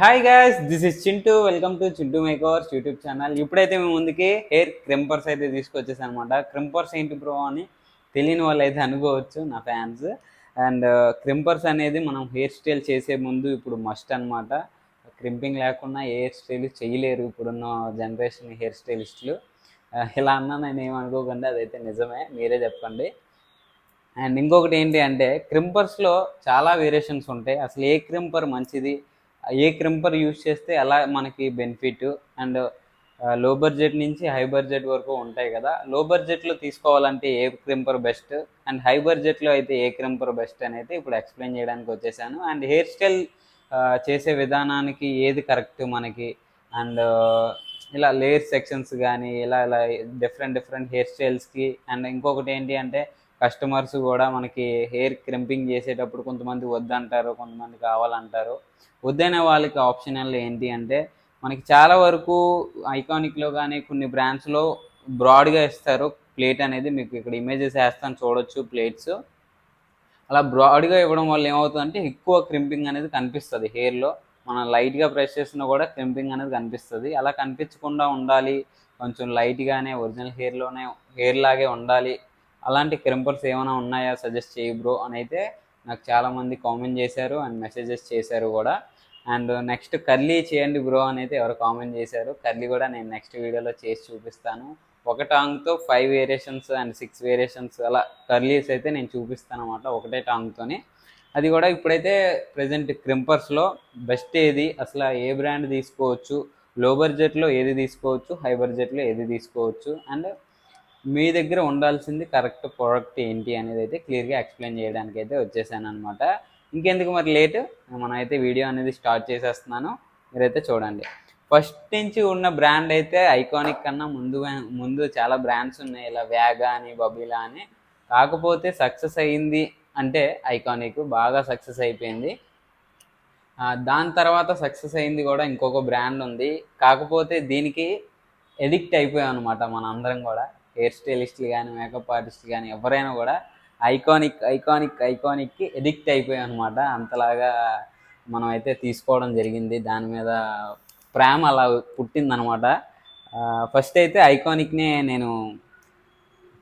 Hi guys this is Chintu welcome to Chintu makers YouTube channel ఇప్పుడైతే మేము ముందుకి hair క్రింపర్స్ అయితే తీసుకొచ్చేసాను అనమాట క్రింపర్స్ ఏంటి బ్రో అని తెలియని వాళ్ళు అయితే అనుకోవచ్చు నా ఫ్యాన్స్ అండ్ క్రింపర్స్ అనేది మనం హెయిర్ స్టైల్ చేసే ముందు ఇప్పుడు మస్ట్ అనమాట క్రింపింగ్ లేకుండా హెయిర్ స్టైల్ చేయలేరు ఇప్పుడున్న జనరేషన్ హెయిర్ స్టైలిస్టులు ఇలా అన్నా నేను ఏమనుకోకుండా అదైతే నిజమే మీరే చెప్పండి. అండ్ ఇంకొకటి ఏంటి అంటే క్రింపర్స్లో చాలా వేరియేషన్స్ ఉంటాయి. అసలు ఏ క్రింపర్ మంచిది? ఏ క్రింపర్ యూజ్ చేస్తే ఎలా మనకి బెనిఫిట్ అండ్లో బడ్జెట్ నుంచి హై బడ్జెట్ వరకు ఉంటాయి కదా. లో బడ్జెట్లో తీసుకోవాలంటే ఏ క్రింపర్ బెస్ట్? అండ్ హై బడ్జెట్లో అయితే ఏ క్రింపర్ బెస్ట్ అనేది ఇప్పుడు ఎక్స్ప్లెయిన్ చేయడానికి వచ్చేసాను. అండ్ హెయిర్ స్టైల్ చేసే విధానానికి ఏది కరెక్ట్ మనకి? అండ్ ఇలా లేయర్ సెక్షన్స్ కానీ ఇలా ఇలా డిఫరెంట్ డిఫరెంట్ హెయిర్ స్టైల్స్కి అండ్ ఇంకొకటి ఏంటి అంటే కస్టమర్స్ కూడా మనకి హెయిర్ క్రింపింగ్ చేసేటప్పుడు కొంతమంది వద్దంటారు కొంతమంది కావాలంటారు. వద్దైన వాళ్ళకి ఆప్షనల్ ఏంటి అంటే మనకి చాలా వరకు ఐకానిక్లో కానీ కొన్ని బ్రాండ్స్లో బ్రాడ్గా ఇస్తారు. ప్లేట్ అనేది మీకు ఇక్కడ ఇమేజెస్ వేస్తాను చూడొచ్చు ప్లేట్స్ అలా బ్రాడ్గా ఇవ్వడం వల్ల ఏమవుతుందంటే ఎక్కువ క్రింపింగ్ అనేది కనిపిస్తుంది హెయిర్లో మనం లైట్గా ప్రెస్ చేసినా కూడా క్రింపింగ్ అనేది కనిపిస్తుంది. అలా కనిపించకుండా ఉండాలి. కొంచెం లైట్గానే ఒరిజినల్ హెయిర్లోనే హెయిర్ లాగే ఉండాలి. అలాంటి క్రింపర్స్ ఏమైనా ఉన్నాయా? సజెస్ట్ చేయి బ్రో అని అయితే నాకు చాలామంది కామెంట్ చేశారు అండ్ మెసేజెస్ చేశారు కూడా. అండ్ నెక్స్ట్ కర్లీ చేయండి బ్రో అని అయితే ఎవరు కామెంట్ చేశారు. కర్లీ కూడా నేను నెక్స్ట్ వీడియోలో చేసి చూపిస్తాను. ఒక టాంగ్తో five variations and six variations అలా కర్లీస్ అయితే నేను చూపిస్తాను అనమాట ఒకటే టాంగ్తోని. అది కూడా ఇప్పుడైతే ప్రజెంట్ క్రింపర్స్లో బెస్ట్ ఏది? అసలు ఏ బ్రాండ్ తీసుకోవచ్చు? లో బడ్జెట్లో ఏది తీసుకోవచ్చు? హై బడ్జెట్లో ఏది తీసుకోవచ్చు? అండ్ మీ దగ్గర ఉండాల్సింది కరెక్ట్ ప్రోడక్ట్ ఏంటి అనేది అయితే క్లియర్గా ఎక్స్ప్లెయిన్ చేయడానికి అయితే వచ్చేసాను అనమాట ఇంకెందుకు మరి లేట్ మనమైతే వీడియో అనేది స్టార్ట్ చేసేస్తున్నాను. మీరైతే చూడండి. ఫస్ట్ నుంచి ఉన్న బ్రాండ్ అయితే ఐకానిక్ కన్నా ముందు ముందు చాలా బ్రాండ్స్ ఉన్నాయి. ఇలా వ్యాగా అని బబీలా అని. కాకపోతే సక్సెస్ అయ్యింది అంటే ఐకానిక్ బాగా సక్సెస్ అయిపోయింది. దాని తర్వాత సక్సెస్ అయింది కూడా ఇంకొక బ్రాండ్ ఉంది. కాకపోతే దీనికి ఎడిక్ట్ అయిపోయాం అనమాట మన అందరం కూడా. హెయిర్ స్టైలిస్టులు కానీ మేకప్ ఆర్టిస్టులు కానీ ఎవరైనా కూడా ఐకానిక్ ఐకానిక్ ఐకానిక్కి ఎడిక్ట్ అయిపోయాం అనమాట అంతలాగా మనం అయితే తీసుకోవడం జరిగింది. దాని మీద ప్రేమ అలా పుట్టిందనమాట ఫస్ట్ అయితే ఐకానిక్నే నేను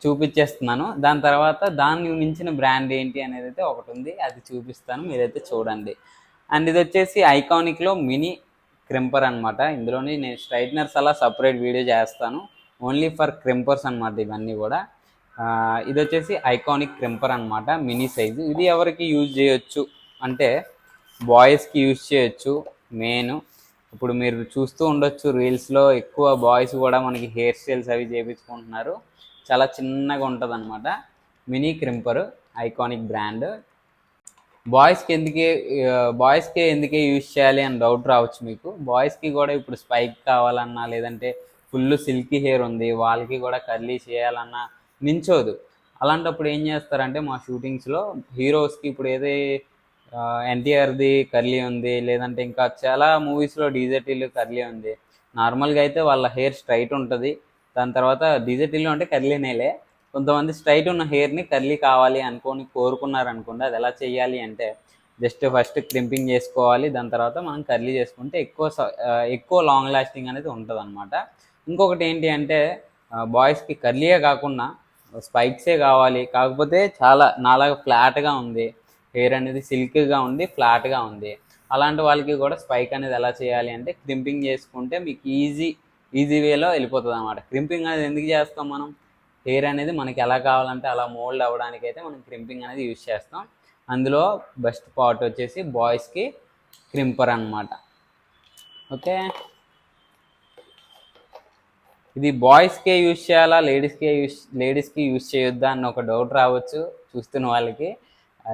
చూపించేస్తున్నాను దాని తర్వాత దాన్ని మించిన బ్రాండ్ ఏంటి అనేది అయితే ఒకటి ఉంది. అది చూపిస్తాను. మీరైతే చూడండి. అండ్ ఇది వచ్చేసి ఐకానిక్లో మినీ క్రింపర్ అనమాట ఇందులోని నేను స్ట్రైట్నర్స్ అలా సపరేట్ వీడియో చేస్తాను. ఓన్లీ ఫర్ క్రింపర్స్ అనమాట ఇవన్నీ కూడా. ఇది వచ్చేసి ఐకానిక్ క్రింపర్ అనమాట మినీ సైజు. ఇది ఎవరికి యూజ్ చేయొచ్చు అంటే బాయ్స్కి యూజ్ చేయొచ్చు మెయిన్ ఇప్పుడు మీరు చూస్తూ ఉండొచ్చు రీల్స్లో ఎక్కువ బాయ్స్ కూడా మనకి హెయిర్ స్టైల్స్ అవి చేయించుకుంటున్నారు చాలా చిన్నగా ఉంటుంది అనమాట మినీ క్రింపర్ ఐకానిక్ బ్రాండ్. బాయ్స్కి ఎందుకే బాయ్స్కి ఎందుకే యూజ్ చేయాలి అని డౌట్ రావచ్చు మీకు. బాయ్స్కి కూడా ఇప్పుడు స్పైక్ కావాలన్నా లేదంటే ఫుల్ సిల్కీ హెయిర్ ఉంది వాళ్ళకి కూడా కర్లీ చేయాలన్నా నించోదు అలాంటప్పుడు ఏం చేస్తారంటే మా షూటింగ్స్లో హీరోస్కి ఇప్పుడు ఏదే ఎన్టీఆర్ది కర్లీ ఉంది లేదంటే ఇంకా చాలా మూవీస్లో డీజెటీలు కర్లీ ఉంది. నార్మల్గా అయితే వాళ్ళ హెయిర్ స్ట్రైట్ ఉంటుంది దాని తర్వాత డీజెటీలు అంటే కర్లీనేలే. కొంతమంది స్ట్రైట్ ఉన్న హెయిర్ని కర్లీ కావాలి అనుకొని కోరుకున్నారు అనుకోండి అది ఎలా చేయాలి అంటే జస్ట్ ఫస్ట్ క్రింపింగ్ చేసుకోవాలి దాని తర్వాత మనం కర్లీ చేసుకుంటే ఎక్కువ ఎక్కువ లాంగ్ లాస్టింగ్ అనేది ఉంటుంది అనమాట ఇంకొకటి ఏంటి అంటే బాయ్స్కి కర్లీయే కాకుండా స్పైక్సే కావాలి. కాకపోతే చాలా నాలాగా ఫ్లాట్గా ఉంది. హెయిర్ అనేది సిల్క్గా ఉంది ఫ్లాట్గా ఉంది. అలాంటి వాళ్ళకి కూడా స్పైక్ అనేది ఎలా చేయాలి అంటే క్రింపింగ్ చేసుకుంటే మీకు ఈజీ ఈజీ వేలో వెళ్ళిపోతుంది అనమాట క్రింపింగ్ అనేది ఎందుకు చేస్తాం మనం? హెయిర్ అనేది మనకి ఎలా కావాలంటే అలా మోల్డ్ అవ్వడానికి అయితే మనం క్రింపింగ్ అనేది యూజ్ చేస్తాం. అందులో బెస్ట్ పార్ట్ వచ్చేసి బాయ్స్కి క్రింపర్ అనమాట ఓకే? ఇది బాయ్స్కే యూజ్ చేయాలా? లేడీస్కే యూజ్ లేడీస్కి యూజ్ చేయొద్దా అన్న ఒక డౌట్ రావచ్చు చూస్తున్న వాళ్ళకి.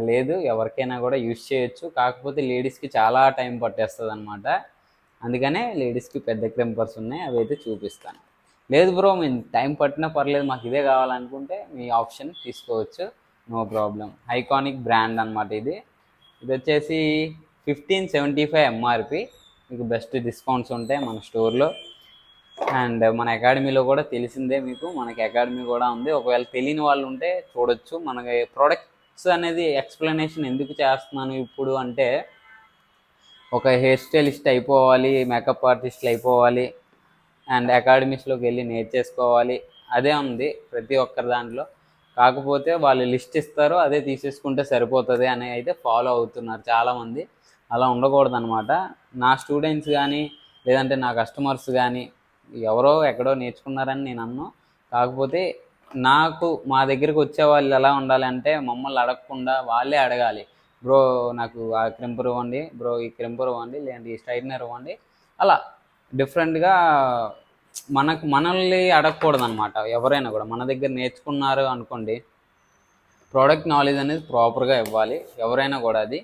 లేదు ఎవరికైనా కూడా యూజ్ చేయొచ్చు. కాకపోతే లేడీస్కి చాలా టైం పట్టేస్తుంది అనమాట అందుకనే లేడీస్కి పెద్ద క్రింపర్స్ ఉన్నాయి. అవి అయితే చూపిస్తాను. లేదు బ్రో మేము టైం పట్టినా పర్లేదు. మాకు ఇదే కావాలనుకుంటే మీ ఆప్షన్ తీసుకోవచ్చు. నో ప్రాబ్లం ఐకానిక్ బ్రాండ్ అనమాట ఇది. ఇది వచ్చేసి ఫిఫ్టీన్ సెవెంటీ ఫైవ్ ఎంఆర్పి మీకు బెస్ట్ డిస్కౌంట్స్ ఉంటాయి మన స్టోర్లో అండ్ మన అకాడమీలో కూడా తెలిసిందే మీకు మనకి అకాడమీ కూడా ఉంది. ఒకవేళ తెలియని వాళ్ళు ఉంటే చూడొచ్చు. మనకి ప్రొడక్ట్స్ అనేది ఎక్స్ప్లెనేషన్ ఎందుకు చేస్తున్నాను ఇప్పుడు అంటే ఒక హెయిర్ స్టైలిస్ట్ అయిపోవాలి మేకప్ ఆర్టిస్ట్లు అయిపోవాలి అండ్ అకాడమీస్లోకి వెళ్ళి నేర్చేసుకోవాలి. అదే ఉంది ప్రతి ఒక్కరి దాంట్లో. కాకపోతే వాళ్ళు లిస్ట్ ఇస్తారు అదే తీసేసుకుంటే సరిపోతుంది అని అయితే ఫాలో అవుతున్నారు చాలామంది. అలా ఉండకూడదు అనమాట నా స్టూడెంట్స్ కానీ లేదంటే నా కస్టమర్స్ కానీ ఎవరో ఎక్కడో నేర్చుకున్నారని నేను అన్ను. కాకపోతే నాకు మా దగ్గరికి వచ్చే వాళ్ళు ఎలా ఉండాలంటే మమ్మల్ని అడగకుండా వాళ్ళే అడగాలి. బ్రో నాకు ఆ క్రింపర్ ఇవ్వండి బ్రో ఈ క్రింపర్ ఇవ్వండి లేదంటే ఈ స్ట్రైట్నర్ ఇవ్వండి అలా డిఫరెంట్గా మనకు మనల్ని అడగకూడదు అనమాట ఎవరైనా కూడా మన దగ్గర నేర్చుకున్నారు అనుకోండి ప్రోడక్ట్ నాలెడ్జ్ అనేది ప్రాపర్గా ఇవ్వాలి. ఎవరైనా కూడా అది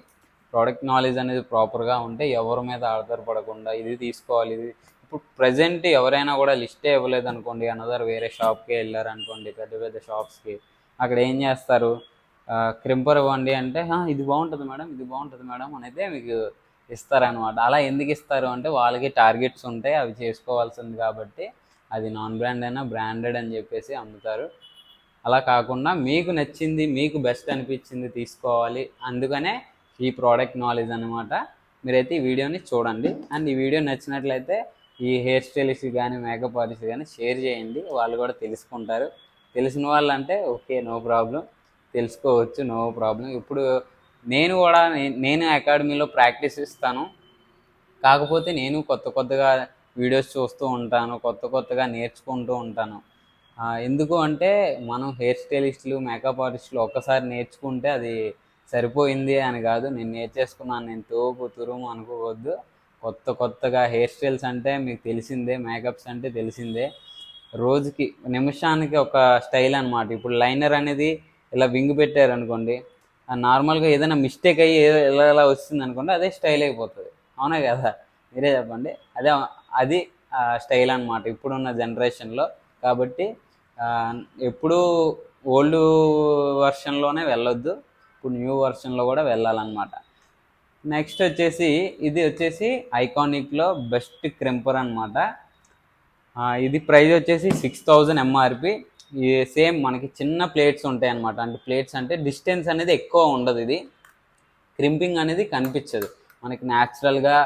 ప్రోడక్ట్ నాలెడ్జ్ అనేది ప్రాపర్గా ఉంటే ఎవరి మీద ఆధారపడకుండా ఇది తీసుకోవాలి ఇది ఇప్పుడు ప్రజెంట్ ఎవరైనా కూడా లిస్టే ఇవ్వలేదు అనుకోండి అనదర్ వేరే షాప్కి వెళ్ళారు అనుకోండి పెద్ద పెద్ద షాప్స్కి అక్కడ ఏం చేస్తారు? క్రింపర్ ఇవ్వండి అంటే ఇది బాగుంటుంది మేడం ఇది బాగుంటుంది మేడం అనేది మీకు ఇస్తారనమాట అలా ఎందుకు ఇస్తారు అంటే వాళ్ళకి టార్గెట్స్ ఉంటాయి అవి చేసుకోవాల్సింది కాబట్టి అది నాన్ బ్రాండ్ అయినా బ్రాండెడ్ అని చెప్పేసి అమ్ముతారు. అలా కాకుండా మీకు నచ్చింది మీకు బెస్ట్ అనిపించింది తీసుకోవాలి. అందుకనే ఈ ప్రోడక్ట్ నాలెడ్జ్ అనమాట మీరైతే ఈ వీడియోని చూడండి. అండ్ ఈ వీడియో నచ్చినట్లయితే ఈ హెయిర్ స్టైలిస్ట్ కానీ మేకప్ ఆర్టిస్ట్ కానీ షేర్ చేయండి. వాళ్ళు కూడా తెలుసుకుంటారు. తెలిసిన వాళ్ళు అంటే ఓకే నో ప్రాబ్లం తెలుసుకోవచ్చు నో ప్రాబ్లం ఇప్పుడు నేను కూడా నేను అకాడమీలో ప్రాక్టీస్ ఇస్తాను కాకపోతే నేను కొత్త కొత్తగా వీడియోస్ చూస్తూ ఉంటాను కొత్త కొత్తగా నేర్చుకుంటూ ఉంటాను. ఎందుకు అంటే మనం హెయిర్ స్టైలిస్టులు మేకప్ ఆర్టిస్టులు ఒక్కసారి నేర్చుకుంటే అది సరిపోయింది అని కాదు. నేను నేర్చేసుకున్నాను నేను తోపు తురుము అనుకోవద్దు. కొత్త కొత్తగా హెయిర్ స్టైల్స్ అంటే మీకు తెలిసిందే మేకప్స్ అంటే తెలిసిందే. రోజుకి నిమిషానికి ఒక స్టైల్ అనమాట ఇప్పుడు లైనర్ అనేది ఇలా వింగ్ పెట్టారు అనుకోండి నార్మల్గా ఏదైనా మిస్టేక్ అయ్యి ఎలా ఎలా వస్తుంది అనుకోండి అదే స్టైల్ అయిపోతుంది. అవునా కదా? మీరే చెప్పండి. అదే అది స్టైల్ అనమాట ఇప్పుడున్న జనరేషన్లో. కాబట్టి ఎప్పుడూ ఓల్డ్ వర్షన్లోనే వెళ్ళొద్దు. ఇప్పుడు న్యూ వర్షన్లో కూడా వెళ్ళాలన్నమాట. నెక్స్ట్ వచ్చేసి ఇది వచ్చేసి ఐకానిక్లో బెస్ట్ క్రింపర్ అనమాట ఇది ప్రైస్ వచ్చేసి సిక్స్ థౌజండ్ ఎంఆర్పి ఇది సేమ్ మనకి చిన్న ప్లేట్స్ ఉంటాయి అనమాట అంటే ప్లేట్స్ అంటే డిస్టెన్స్ అనేది ఎక్కువ ఉండదు ఇది. క్రింపింగ్ అనేది కనిపించదు. మనకి న్యాచురల్గా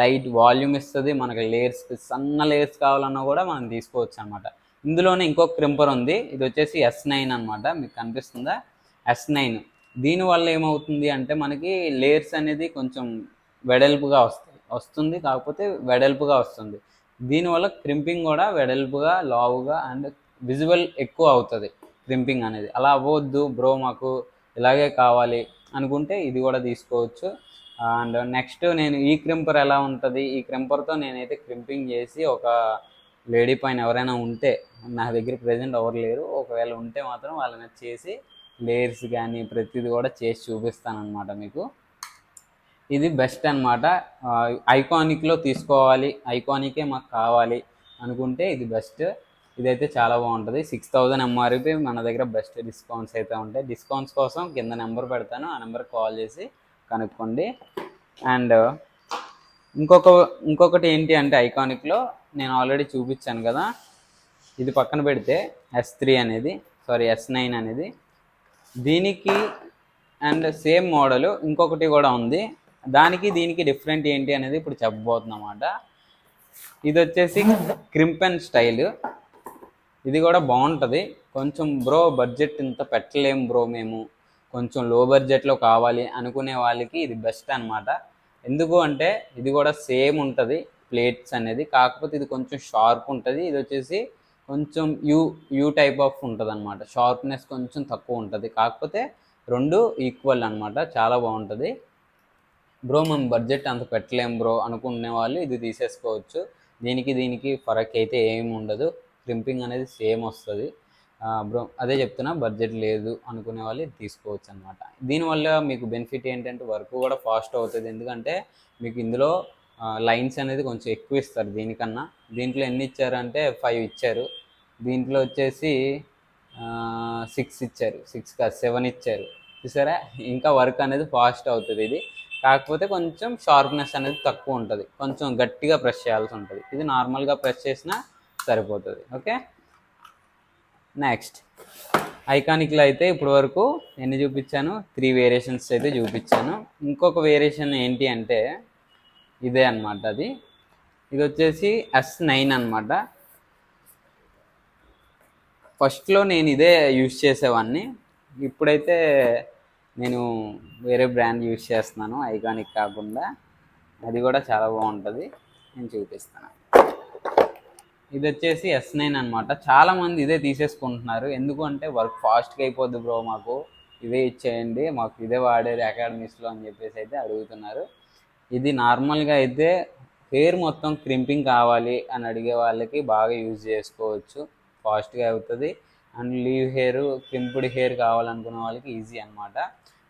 లైట్ వాల్యూమ్ ఇస్తుంది మనకి లేయర్స్ సన్న లేయర్స్ కావాలన్నా కూడా మనం తీసుకోవచ్చు అనమాట ఇందులోనే ఇంకో క్రింపర్ ఉంది. ఇది వచ్చేసి ఎస్ నైన్ అనమాట మీకు కనిపిస్తుందా? S nine. దీనివల్ల ఏమవుతుంది అంటే మనకి లేయర్స్ అనేది కొంచెం వెడల్పుగా వస్తాయి వస్తుంది కాకపోతే వెడల్పుగా వస్తుంది. దీనివల్ల క్రింపింగ్ కూడా వెడల్పుగా లావుగా అండ్ విజువల్ ఎక్కువ అవుతుంది క్రింపింగ్ అనేది. అలా అవ్వద్దు బ్రో మాకు ఇలాగే కావాలి అనుకుంటే ఇది కూడా తీసుకోవచ్చు. అండ్ నెక్స్ట్ నేను ఈ క్రింపర్ ఎలా ఉంటుంది? ఈ క్రింపర్తో నేనైతే క్రింపింగ్ చేసి ఒక లేడీ పైన ఎవరైనా ఉంటే నా దగ్గర ప్రజెంట్ ఎవరు లేరు ఒకవేళ ఉంటే మాత్రం వాళ్ళని చేసి లేయర్స్ కానీ ప్రతిదీ కూడా చేసి చూపిస్తాను అనమాట మీకు. ఇది బెస్ట్ అనమాట ఐకానిక్లో తీసుకోవాలి ఐకానికే మాకు కావాలి అనుకుంటే ఇది బెస్ట్. ఇదైతే చాలా బాగుంటుంది. సిక్స్ థౌజండ్ ఎంఆర్పి మన దగ్గర బెస్ట్ డిస్కౌంట్స్ అయితే ఉంటాయి. డిస్కౌంట్స్ కోసం కింద నెంబర్ పెడతాను. ఆ నెంబర్కి కాల్ చేసి కనుక్కోండి. అండ్ ఇంకొక ఇంకొకటి ఏంటి అంటే ఐకానిక్లో నేను ఆల్రెడీ చూపించాను కదా. ఇది పక్కన పెడితే ఎస్ త్రీ అనేది సారీ ఎస్ నైన్ అనేది. దీనికి అండ్ సేమ్ మోడల్ ఇంకొకటి కూడా ఉంది. దానికి దీనికి డిఫరెంట్ ఏంటి అనేది ఇప్పుడు చెప్పబోతున్నమాట ఇది వచ్చేసి క్రింపెన్ స్టైల్. ఇది కూడా బాగుంటుంది. కొంచెం బ్రో బడ్జెట్ ఇంత పెట్టలేం బ్రో మేము. కొంచెం లో బడ్జెట్లో కావాలి అనుకునే వాళ్ళకి ఇది బెస్ట్ అన్నమాట. ఎందుకు అంటే ఇది కూడా సేమ్ ఉంటుంది ప్లేట్స్ అనేది. కాకపోతే ఇది కొంచెం షార్ప్ ఉంటుంది. ఇది వచ్చేసి కొంచెం యూ యూ టైప్ ఆఫ్ ఉంటుంది అనమాట షార్ప్నెస్ కొంచెం తక్కువ ఉంటుంది. కాకపోతే రెండు ఈక్వల్ అనమాట చాలా బాగుంటుంది. బ్రో మేము బడ్జెట్ అంత పెట్టలేం బ్రో అనుకునే వాళ్ళు ఇది తీసేసుకోవచ్చు. దీనికి దీనికి ఫరక్ అయితే ఏమి ఉండదు. క్రింపింగ్ అనేది సేమ్ వస్తుంది. బ్రో అదే చెప్తున్నా బడ్జెట్ లేదు అనుకునే వాళ్ళు తీసుకోవచ్చు అనమాట దీనివల్ల మీకు బెనిఫిట్ ఏంటంటే వర్క్ కూడా ఫాస్ట్ అవుతుంది. ఎందుకంటే మీకు ఇందులో లైన్స్ అనేది కొంచెం ఎక్కువ ఇస్తారు దీనికన్నా. దీంట్లో ఎన్ని ఇచ్చారంటే ఫైవ్ ఇచ్చారు. దీంట్లో వచ్చేసి సిక్స్ ఇచ్చారు. సిక్స్ కాదు సెవెన్ ఇచ్చారు. చూసారా? ఇంకా వర్క్ అనేది ఫాస్ట్ అవుతుంది ఇది. కాకపోతే కొంచెం షార్ప్నెస్ అనేది తక్కువ ఉంటుంది. కొంచెం గట్టిగా ప్రెస్ చేయాల్సి ఉంటుంది. ఇది నార్మల్గా ప్రెస్ చేసినా సరిపోతుంది. ఓకే నెక్స్ట్ ఐకానిక్లో అయితే ఇప్పుడు వరకు ఎన్ని చూపించాను? త్రీ వేరియేషన్స్ అయితే చూపించాను. ఇంకొక వేరియేషన్ ఏంటి అంటే ఇదే అన్నమాట అది. ఇది వచ్చేసి ఎస్ నైన్ అనమాట ఫస్ట్లో నేను ఇదే యూజ్ చేసేవాడిని ఇప్పుడైతే నేను వేరే బ్రాండ్ యూజ్ చేస్తున్నాను ఐకానిక్ కాకుండా. అది కూడా చాలా బాగుంటుంది. నేను చూపిస్తాను. ఇది వచ్చేసి ఎస్ నైన్ అనమాట చాలామంది ఇదే తీసేసుకుంటున్నారు. ఎందుకు అంటే వర్క్ ఫాస్ట్గా అయిపోద్ది బ్రో మాకు. ఇదే ఇచ్చేయండి మాకు ఇదే వాడేది అకాడమీస్లో అని చెప్పేసి అయితే అడుగుతున్నారు. ఇది నార్మల్గా అయితే హెయిర్ మొత్తం క్రింపింగ్ కావాలి అని అడిగే వాళ్ళకి బాగా యూజ్ చేసుకోవచ్చు. ఫాస్ట్గా అవుతుంది. And leave hair crimped hair కావాలనుకున్న వాళ్ళకి ఈజీ అనమాట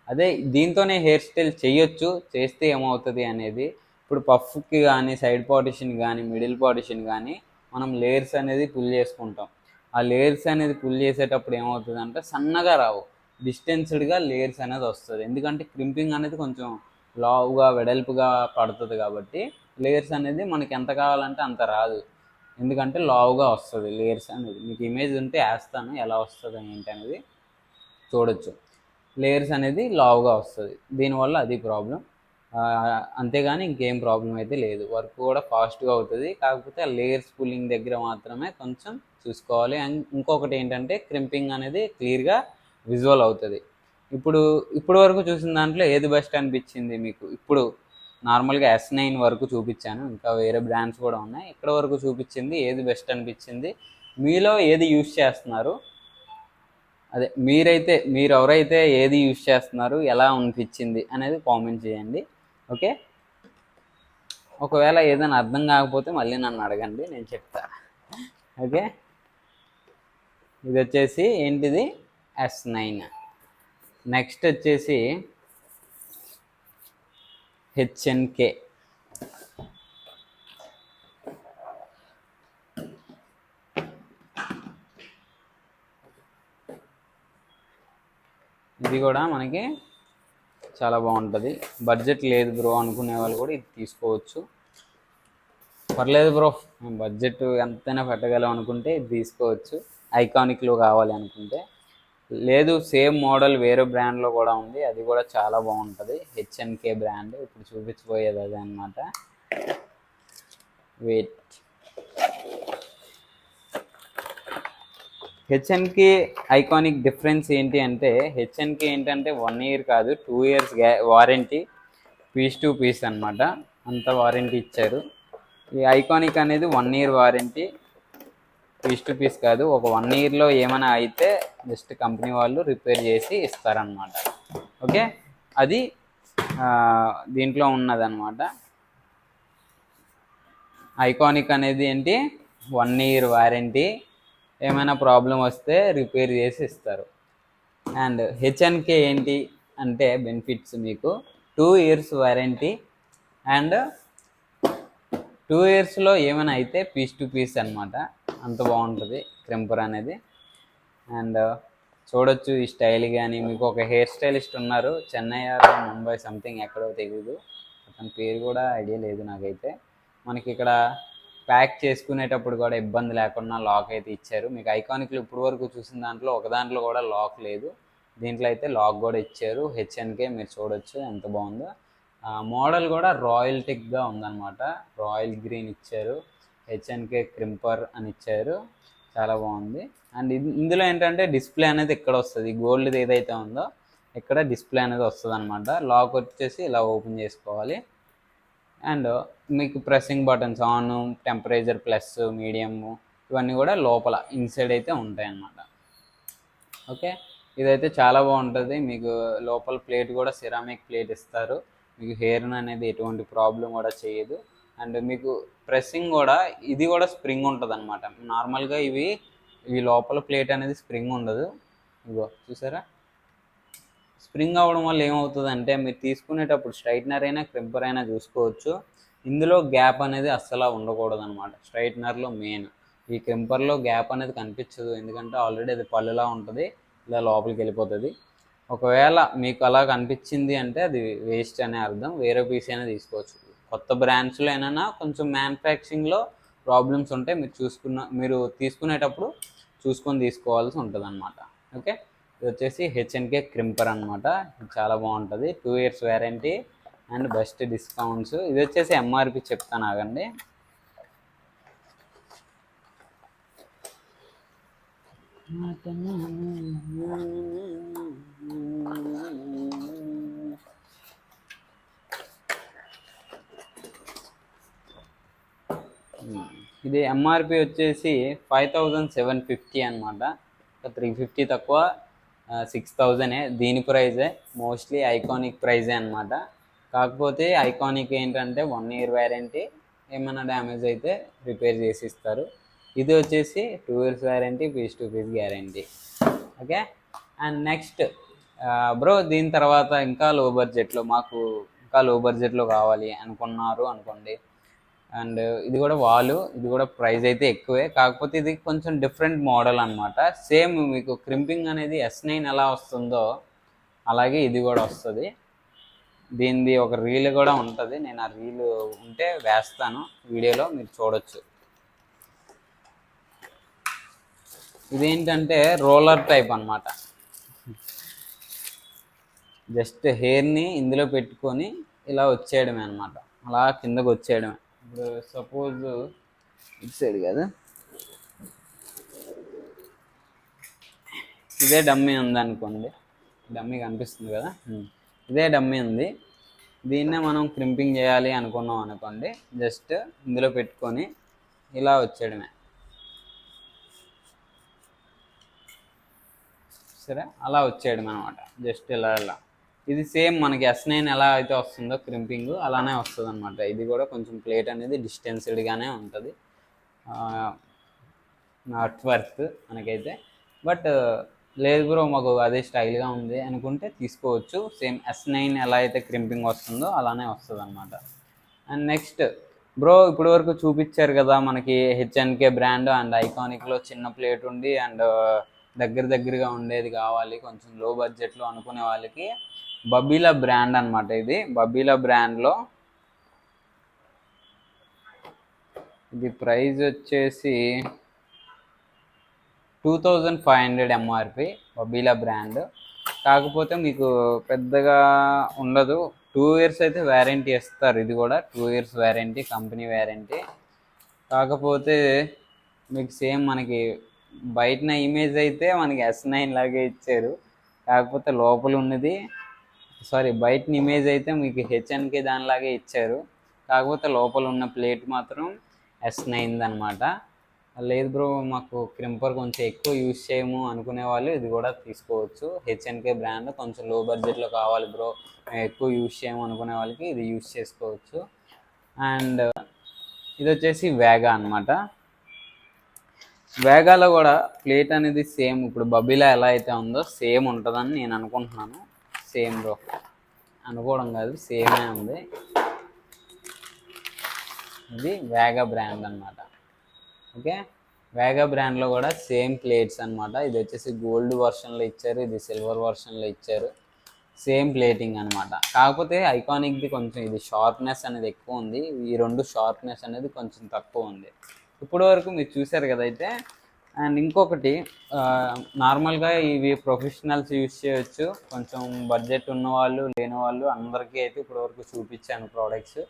అదే దీంతోనే హెయిర్ స్టైల్ చేయొచ్చు చేస్తే ఏమవుతుంది అనేది. ఇప్పుడు పఫ్కి కానీ సైడ్ పార్టిషన్ కానీ మిడిల్ పార్టిషన్ కానీ మనం లేయర్స్ అనేది పుల్ చేసుకుంటాం. ఆ లేయర్స్ అనేది పుల్ చేసేటప్పుడు ఏమవుతుంది అంటే సన్నగా రావు. డిస్టెన్స్డ్గా లేయర్స్ అనేది వస్తుంది. ఎందుకంటే క్రింపింగ్ అనేది కొంచెం లావుగా వెడల్పుగా పడుతుంది కాబట్టి లేయర్స్ అనేది మనకి ఎంత కావాలంటే అంత రాదు. ఎందుకంటే లావుగా వస్తుంది లేయర్స్ అనేది. మీకు ఇమేజ్ ఉంటే వేస్తాను. ఎలా వస్తుంది ఏంటి అనేది చూడొచ్చు. లేయర్స్ అనేది లావుగా వస్తుంది. దీనివల్ల అది ప్రాబ్లం అంతేగాని ఇంకేం ప్రాబ్లం అయితే లేదు. వర్క్ కూడా ఫాస్ట్గా అవుతుంది. కాకపోతే ఆ లేయర్స్ పుల్లింగ్ దగ్గర మాత్రమే కొంచెం చూసుకోవాలి. అండ్ ఇంకొకటి ఏంటంటే క్రింపింగ్ అనేది క్లియర్గా విజువల్ అవుతుంది. ఇప్పుడు ఇప్పుడు వరకు చూసిన దాంట్లో ఏది బెస్ట్ అనిపించింది మీకు? ఇప్పుడు నార్మల్గా ఎస్ నైన్ వరకు చూపించాను ఇంకా వేరే బ్రాండ్స్ కూడా ఉన్నాయి. ఇక్కడ వరకు చూపించింది ఏది బెస్ట్ అనిపించింది? మీలో ఏది యూజ్ చేస్తున్నారు? అదే మీరైతే మీరు ఎవరైతే ఏది యూజ్ చేస్తున్నారు ఎలా అనిపించింది అనేది కామెంట్ చేయండి ఓకే? ఒకవేళ ఏదైనా అర్థం కాకపోతే మళ్ళీ నన్ను అడగండి నేను చెప్తా ఓకే? ఇది వచ్చేసి ఏంటిది? S nine. నెక్స్ట్ వచ్చేసి హెచ్ఎన్కే. ఇది కూడా మనకి చాలా బాగుంటుంది. బడ్జెట్ లేదు బ్రో అనుకునే వాళ్ళు కూడా ఇది తీసుకోవచ్చు. పర్లేదు బ్రో బడ్జెట్ ఎంతైనా పెట్టగలం అనుకుంటే ఇది తీసుకోవచ్చు. ఐకానిక్లో కావాలి అనుకుంటే. లేదు సేమ్ మోడల్ వేరే బ్రాండ్లో కూడా ఉంది. అది కూడా చాలా బాగుంటుంది. HNK brand. ఇప్పుడు చూపించబోయేది అదే అనమాట వెయిట్ హెచ్ఎన్కి ఐకానిక్ డిఫరెన్స్ ఏంటి అంటే హెచ్ఎన్కి ఏంటంటే వన్ ఇయర్ కాదు టూ ఇయర్స్ గ్యా వారంటీ పీస్ టు పీస్ అనమాట అంత వారంటీ ఇచ్చారు. ఈ ఐకానిక్ అనేది one year warranty piece to piece కాదు ఒక వన్ ఇయర్లో ఏమైనా అయితే జస్ట్ కంపెనీ వాళ్ళు రిపేర్ చేసి ఇస్తారనమాట ఓకే అది దీంట్లో ఉన్నదనమాట ఐకానిక్ అనేది ఏంటి? వన్ ఇయర్ వారంటీ ఏమైనా ప్రాబ్లం వస్తే రిపేర్ చేసి ఇస్తారు. అండ్ హెచ్ఎన్కే ఏంటి? అంటే బెనిఫిట్స్ మీకు. Two years warranty and two ఇయర్స్లో ఏమైనా అయితే పీస్ టు పీస్ అనమాట అంత బాగుంటుంది. క్రింపర్ అనేది. అండ్ చూడొచ్చు ఈ స్టైల్ కానీ మీకు ఒక హెయిర్ స్టైలిస్ట్ ఉన్నారు. చెన్నై ఆర్ ముంబై సంథింగ్ ఎక్కడో తెలియదు అతని పేరు కూడా ఐడియా లేదు నాకైతే. మనకి ఇక్కడ ప్యాక్ చేసుకునేటప్పుడు కూడా ఇబ్బంది లేకుండా లాక్ అయితే ఇచ్చారు. మీకు ఐకానిక్లు ఇప్పుడు వరకు చూసిన దాంట్లో ఒక దాంట్లో కూడా లాక్ లేదు. దీంట్లో అయితే లాక్ కూడా ఇచ్చారు. హెచ్ఎన్కే మీరు చూడొచ్చు ఎంత బాగుందో. మోడల్ కూడా రాయల్ టెక్గా ఉందన్నమాట. రాయల్ గ్రీన్ ఇచ్చారు. హెచ్ఎన్కే క్రింపర్ అని ఇచ్చారు. చాలా బాగుంది. అండ్ ఇందులో ఏంటంటే డిస్ప్లే అనేది ఇక్కడ వస్తుంది? గోల్డ్ ఏదైతే ఉందో ఇక్కడ డిస్ప్లే అనేది వస్తుంది అనమాట లాక్ వచ్చేసి ఇలా ఓపెన్ చేసుకోవాలి. అండ్ మీకు pressing buttons on temperature plus medium ఇవన్నీ కూడా లోపల ఇన్సైడ్ అయితే ఉంటాయి అన్నమాట ఓకే? ఇదైతే చాలా బాగుంటుంది. మీకు లోపల ప్లేట్ కూడా సిరామిక్ ప్లేట్ ఇస్తారు. మీకు హెయిర్ అనేది ఎటువంటి ప్రాబ్లం కూడా చేయదు. అండ్ మీకు ప్రెస్సింగ్ కూడా ఇది కూడా స్ప్రింగ్ ఉంటుంది అనమాట నార్మల్గా ఇవి ఈ లోపల ప్లేట్ అనేది స్ప్రింగ్ ఉండదు. ఇగో చూసారా? స్ప్రింగ్ అవ్వడం వల్ల ఏమవుతుంది అంటే మీరు తీసుకునేటప్పుడు స్ట్రైట్నర్ అయినా క్రింపర్ అయినా చూసుకోవచ్చు. ఇందులో గ్యాప్ అనేది అస్సలు ఉండకూడదు అనమాట స్ట్రైట్నర్లో మెయిన్. ఈ క్రింపర్లో గ్యాప్ అనేది కనిపించదు. ఎందుకంటే ఆల్రెడీ అది పళ్ళులా ఉంటుంది. ఇలా లోపలికి వెళ్ళిపోతుంది. ఒకవేళ మీకు అలా కనిపించింది అంటే అది వేస్ట్ అనే అర్థం. వేరే పీస్ అయినా తీసుకోవచ్చు. కొత్త బ్రాండ్స్లో అయినా కొంచెం మ్యానుఫ్యాక్చరింగ్లో ప్రాబ్లమ్స్ ఉంటే మీరు చూసుకున్న మీరు తీసుకునేటప్పుడు చూసుకొని తీసుకోవాల్సి ఉంటుంది అనమాట ఓకే? ఇది వచ్చేసి హెచ్ఎన్కే క్రింపర్ అనమాట చాలా బాగుంటుంది. Two years warranty and best discounts. ఇది వచ్చేసి ఎంఆర్పి చెప్తాను ఆగండి. ఇది ఎంఆర్పి వచ్చేసి ఫైవ్ థౌజండ్ సెవెన్ ఫిఫ్టీ అనమాట త్రీ ఫిఫ్టీ తక్కువ సిక్స్ థౌజండే దీని ప్రైజే మోస్ట్లీ ఐకానిక్ ప్రైజే అనమాట కాకపోతే ఐకానిక్ ఏంటంటే వన్ ఇయర్ వ్యారంటీ ఏమైనా డ్యామేజ్ అయితే రిపేర్ చేసి ఇస్తారు ఇది వచ్చేసి two years warranty piece to piece guarantee okay and next bro దీని తర్వాత ఇంకా లో బడ్జెట్లో మాకు ఇంకా లో బడ్జెట్లో కావాలి అనుకున్నారు అనుకోండి. అండ్ ఇది కూడా వాలు ఇది కూడా ప్రైస్ అయితే ఎక్కువే. కాకపోతే ఇది కొంచెం డిఫరెంట్ మోడల్ అనమాట సేమ్ మీకు క్రింపింగ్ అనేది ఎస్ నైన్ ఎలా వస్తుందో అలాగే ఇది కూడా వస్తుంది. దీనిది ఒక రీల్ కూడా ఉంటుంది. నేను ఆ రీల్ ఉంటే వేస్తాను. వీడియోలో మీరు చూడొచ్చు. ఇదేంటంటే రోలర్ టైప్ అనమాట జస్ట్ హెయిర్ని ఇందులో పెట్టుకొని ఇలా వచ్చేయడమే అనమాట అలా కిందకు వచ్చేయడమే. ఇప్పుడు సపోజ్ ఇటు సైడ్ కదా? ఇదే డమ్మీ ఉంది అనుకోండి. డమ్మీ కనిపిస్తుంది కదా. ఇదే డమ్మీ ఉంది. దీన్నే మనం క్రింపింగ్ చేయాలి అనుకున్నాం అనుకోండి. జస్ట్ ఇందులో పెట్టుకొని ఇలా వచ్చేయడమే. సరే? అలా వచ్చేయడం అనమాట జస్ట్ ఇలా ఇలా. ఇది సేమ్ మనకి ఎస్ నైన్ ఎలా అయితే వస్తుందో క్రింపింగ్ అలానే వస్తుంది అనమాట ఇది కూడా కొంచెం ప్లేట్ అనేది డిస్టెన్స్డ్గానే ఉంటుంది. నాట్ వర్త్ మనకైతే. బట్ లేదు బ్రో మాకు అదే స్టైల్గా ఉంది అనుకుంటే తీసుకోవచ్చు. సేమ్ ఎస్ నైన్ ఎలా అయితే క్రింపింగ్ వస్తుందో అలానే వస్తుంది అనమాట అండ్ నెక్స్ట్ బ్రో ఇప్పటి వరకు చూపించారు కదా మనకి హెచ్ఎన్కే బ్రాండ్ అండ్ ఐకానిక్లో చిన్న ప్లేట్ ఉండి అండ్ దగ్గర దగ్గరగా ఉండేది కావాలి కొంచెం లో బడ్జెట్లో అనుకునే వాళ్ళకి. బబీలా బ్రాండ్ అనమాట ఇది. బబీలా బ్రాండ్లో ఇది ప్రైస్ వచ్చేసి two thousand five hundred MRP Babyliss brand. కాకపోతే మీకు పెద్దగా ఉండదు. టూ ఇయర్స్ అయితే వ్యారంటీ ఇస్తారు. ఇది కూడా two years warranty company warranty కాకపోతే మీకు సేమ్ మనకి బయటన ఇమేజ్ అయితే మనకి ఎస్ నైన్ లాగే ఇచ్చారు. కాకపోతే లోపల ఉన్నది సారీ బయట ఇమేజ్ అయితే మీకు హెచ్ఎన్కే దానిలాగే ఇచ్చారు. కాకపోతే లోపల ఉన్న ప్లేట్ మాత్రం ఎస్ నైన్ది అనమాట లేదు బ్రో మాకు క్రింపర్ కొంచెం ఎక్కువ యూజ్ చేయము అనుకునే వాళ్ళు ఇది కూడా తీసుకోవచ్చు. హెచ్ఎన్కే బ్రాండ్ కొంచెం లో బడ్జెట్లో కావాలి బ్రో. ఎక్కువ యూజ్ చేయము అనుకునే వాళ్ళకి ఇది యూజ్ చేసుకోవచ్చు. అండ్ ఇది వచ్చేసి వేగా అనమాట వేగాలో కూడా ప్లేట్ అనేది సేమ్. ఇప్పుడు బబీలా ఎలా అయితే ఉందో సేమ్ ఉంటుందని నేను అనుకుంటున్నాను. Same bro. అనుకోవడం కాదు సేమే ఉంది. ఇది వేగా బ్రాండ్ అన్నమాట. ఓకే? వేగా బ్రాండ్లో కూడా సేమ్ ప్లేట్స్ అన్నమాట. ఇది వచ్చేసి గోల్డ్ వర్షన్లో ఇచ్చారు ఇది సిల్వర్ వర్షన్లో ఇచ్చారు. సేమ్ ప్లేటింగ్ అనమాట కాకపోతే ఐకానిక్ది కొంచెం ఇది షార్ప్నెస్ అనేది ఎక్కువ ఉంది. ఈ రెండు షార్ప్నెస్ అనేది కొంచెం తక్కువ ఉంది. ఇప్పటి వరకు మీరు చూసారు కదైతే అండ్ ఇంకొకటి నార్మల్గా ఇవి ప్రొఫెషనల్స్ యూజ్ చేయొచ్చు. కొంచెం బడ్జెట్ ఉన్నవాళ్ళు లేని వాళ్ళు అందరికీ అయితే ఇప్పటి వరకు చూపించాను ప్రోడక్ట్స్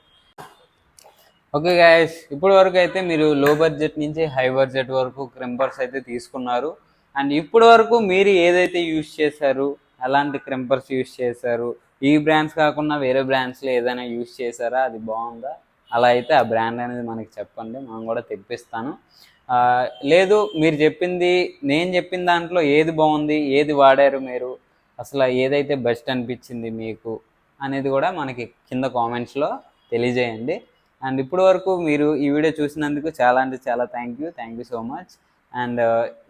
ఓకే గాయస్ ఇప్పటి వరకు అయితే మీరు లో బడ్జెట్ నుంచి హై బడ్జెట్ వరకు క్రింపర్స్ అయితే తీసుకున్నారు. అండ్ ఇప్పటి వరకు మీరు ఏదైతే యూజ్ చేశారు అలాంటి క్రింపర్స్ యూజ్ చేశారు ఈ బ్రాండ్స్ కాకుండా వేరే బ్రాండ్స్లో ఏదైనా యూజ్ చేశారా అది బాగుందా? అలా అయితే ఆ బ్రాండ్ అనేది మనకి చెప్పండి మనం కూడా తెప్పిస్తాను. లేదు మీరు చెప్పింది నేను చెప్పిన దాంట్లో ఏది బాగుంది ఏది వాడారు మీరు? అసలు ఏదైతే బెస్ట్ అనిపించింది మీకు? అనేది కూడా మనకి కింద కామెంట్స్లో తెలియజేయండి. అండ్ ఇప్పటి వరకు మీరు ఈ వీడియో చూసినందుకు చాలా అంటే చాలా thank you thank you so much and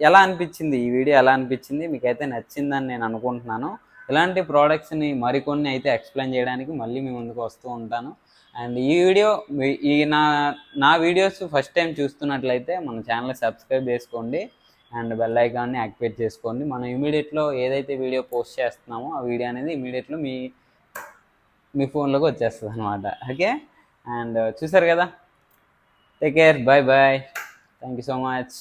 ఎలా అనిపించింది? ఈ వీడియో ఎలా అనిపించింది? మీకైతే నచ్చిందని నేను అనుకుంటున్నాను. ఇలాంటి ప్రోడక్ట్స్ని మరికొన్ని అయితే ఎక్స్ప్లెయిన్ చేయడానికి మళ్ళీ మీ ముందుకు వస్తూ ఉంటాను. అండ్ ఈ వీడియో ఈ నా నా వీడియోస్ ఫస్ట్ టైం చూస్తున్నట్లయితే మన ఛానల్ సబ్స్క్రైబ్ చేసుకోండి అండ్ బెల్ ఐకాన్ని యాక్టివేట్ చేసుకోండి. మనం ఇమీడియట్లో ఏదైతే వీడియో పోస్ట్ చేస్తున్నామో ఆ వీడియో అనేది ఇమీడియట్లో మీ మీ ఫోన్లోకి వచ్చేస్తుంది అనమాట ఓకే? అండ్ చూసారు కదా? Take care bye bye thank you so much